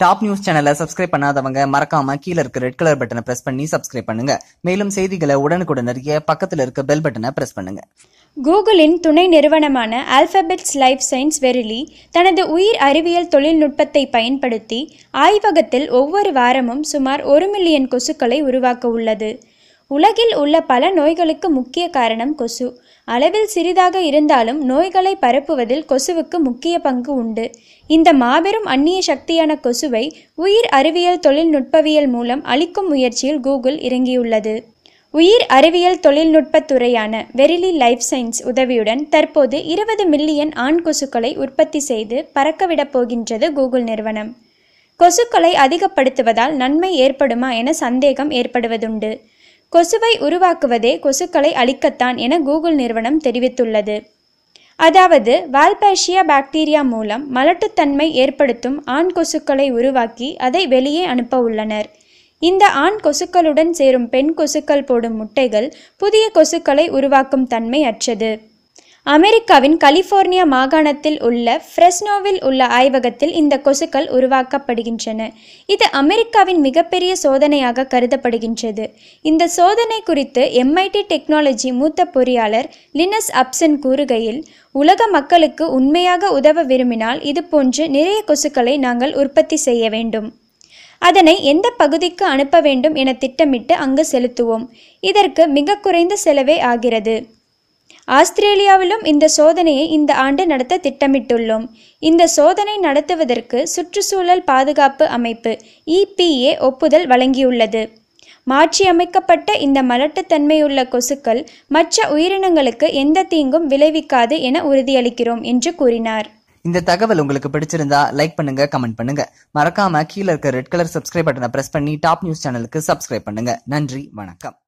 Top news சேனலை subscribe பண்ணாதவங்க மறக்காம கீழ இருக்க ரெட் கலர் பட்டனை பிரஸ் பண்ணி சப்ஸ்கிரைப் பண்ணுங்க. மேலும் செய்திகளை உடனுக்குடன் அறிய பக்கத்துல இருக்க பெல் பட்டனை பிரஸ் பண்ணுங்க. கூகுளின் துணை நிறுவனமான ஆல்பபெட்ஸ் லைஃப் சயின்ஸ் வெரிலி தனது உயிர் அறிவியல் தொழில்நுட்பத்தை பயன்படுத்தி ஆய்வகத்தில் ஒவ்வொரு வாரமும் சுமார் ஒரு மில்லியன் கொசுக்களை உருவாக்க உள்ளது. உலகில் உள்ள பல நோய்களுக்கு முக்கிய காரணம் கொசு. அளவில் சிறிதாக இருந்தாலும் நோய்களை பரப்புவதில் கொசுவுக்கு முக்கிய பங்கு உண்டு. இந்த மாபெரும் அந்நிய சக்தியான கொசுவை உயிர் அறிவியல் தொழில்நுட்பவியல் மூலம் அளிக்கும் முயற்சியில் கூகுள் இறங்கியுள்ளது. உயிர் அறிவியல் தொழில்நுட்பத் துறையான வெரிலி லைஃப் சயின்ஸ் உதவியுடன் தற்போது இருபது மில்லியன் ஆண் கொசுக்களை உற்பத்தி செய்து பறக்கவிடப் போகின்றது கூகுள் நிறுவனம். கொசுக்களை அதிகப்படுத்துவதால் நன்மை ஏற்படுமா என சந்தேகம் ஏற்படுவதுண்டு. கொசுவை உருவாக்குவதே கொசுக்களை அழிக்கத்தான் என கூகுள் நிறுவனம் தெரிவித்துள்ளது. அதாவது வால்பேஷியா பாக்டீரியா மூலம் மலட்டுத்தன்மை ஏற்படுத்தும் ஆண் கொசுக்களை உருவாக்கி அதை வெளியே அனுப்ப உள்ளனர். இந்த ஆண் கொசுக்களுடன் சேரும் பெண் கொசுக்கள் போடும் முட்டைகள் புதிய கொசுக்களை உருவாக்கும் தன்மை அற்றது. அமெரிக்காவின் கலிபோர்னியா மாகாணத்தில் உள்ள ஃப்ரெஸ்னோவில் உள்ள ஆய்வகத்தில் இந்த கொசுக்கள் உருவாக்கப்படுகின்றன. இது அமெரிக்காவின் மிகப்பெரிய சோதனையாக கருதப்படுகின்றது. இந்த சோதனை குறித்து எம்ஐடி டெக்னாலஜி மூத்த பொறியாளர் லினஸ் அப்சன் கூறுகையில் உலக மக்களுக்கு உண்மையாக உதவ விரும்பினால் இதுபோன்று நிறைய கொசுக்களை நாங்கள் உற்பத்தி செய்ய வேண்டும். அதனை எந்த பகுதிக்கு அனுப்ப வேண்டும் என திட்டமிட்டு அங்கு செலுத்துவோம். இதற்கு மிக குறைந்த செலவே ஆகிறது. ஆஸ்திரேலியாவிலும் இந்த சோதனையை இந்த ஆண்டு நடத்த திட்டமிட்டுள்ளோம். இந்த சோதனை நடத்துவதற்கு சுற்றுச்சூழல் பாதுகாப்பு அமைப்பு இபிஏ ஒப்புதல் வழங்கியுள்ளது. மாற்றியமைக்கப்பட்ட இந்த மலட்டுத்தன்மையுள்ள கொசுக்கள் மற்ற உயிரினங்களுக்கு எந்த தீங்கும் விளைவிக்காது என உறுதியளிக்கிறோம் என்று கூறினார். இந்த தகவல் உங்களுக்கு பிடிச்சிருந்தா லைக் பண்ணுங்க கமெண்ட் பண்ணுங்க. மறக்காம கீழே இருக்க ரெட் கலர் சப்ஸ்கிரைப் பட்டனை பிரஸ் பண்ணி டாப் நியூஸ் சேனலுக்கு சப்ஸ்கிரைப் பண்ணுங்க. நன்றி வணக்கம்.